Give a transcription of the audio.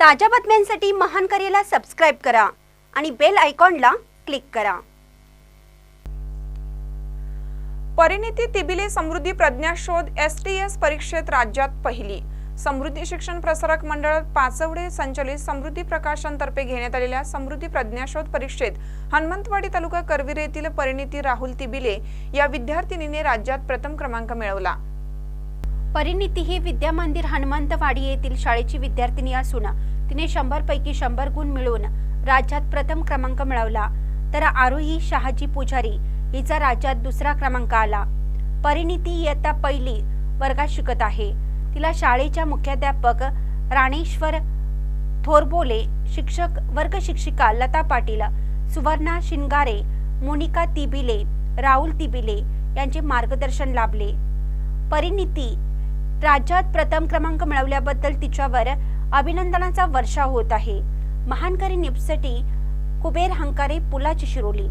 ताज्या बातम्यांसाठी महान करेला सबस्क्राईब करा आणि बेल आयकॉनला क्लिक करा. Pariniti Tibile Samruddhi Pradnyashodh S T S परीक्षेत राज्यात पहिली. समृद्धी शिक्षण प्रसारक मंडळ पाचवडे संचलित समृद्धी प्रकाशनतर्फे घेण्यात आलेल्या समृद्धी प्रज्ञाशोध परीक्षेत हनुमंतवाडी तालुका करवीर येथील परिणिती राहुल तिबिले या विद्यार्थिनीने राज्यात प्रथम क्रमांक मिळवला. परिणिती ही विद्या मंदिर हनुमंतवाडी येथील शाळेची विद्यार्थिनी असून तिने शंभर पैकी शंभर गुण मिळवून राज्यात प्रथम क्रमांक मिळवला. तर आरोही शहाजी पुजारी हिचा राज्यात दुसरा क्रमांक आला. परिणिती इयत्ता पहिली वर्गात शिकत आहे. तिला शाळेच्या मुख्याध्यापक राणेश्वर थोरबोले शिक्षक वर्ग शिक्षिका लता पाटील सुवर्णा शिंगारे मोनिका तिबिले राहुल तिबिले यांचे मार्गदर्शन लाभले. परिणिती राज्यात प्रथम क्रमांक मिळवल्याबद्दल तिच्यावर अभिनंदनाचा वर्षा होत आहे. महानकरी निपसटी कुबेर हंकारे पुलाची शिरोली.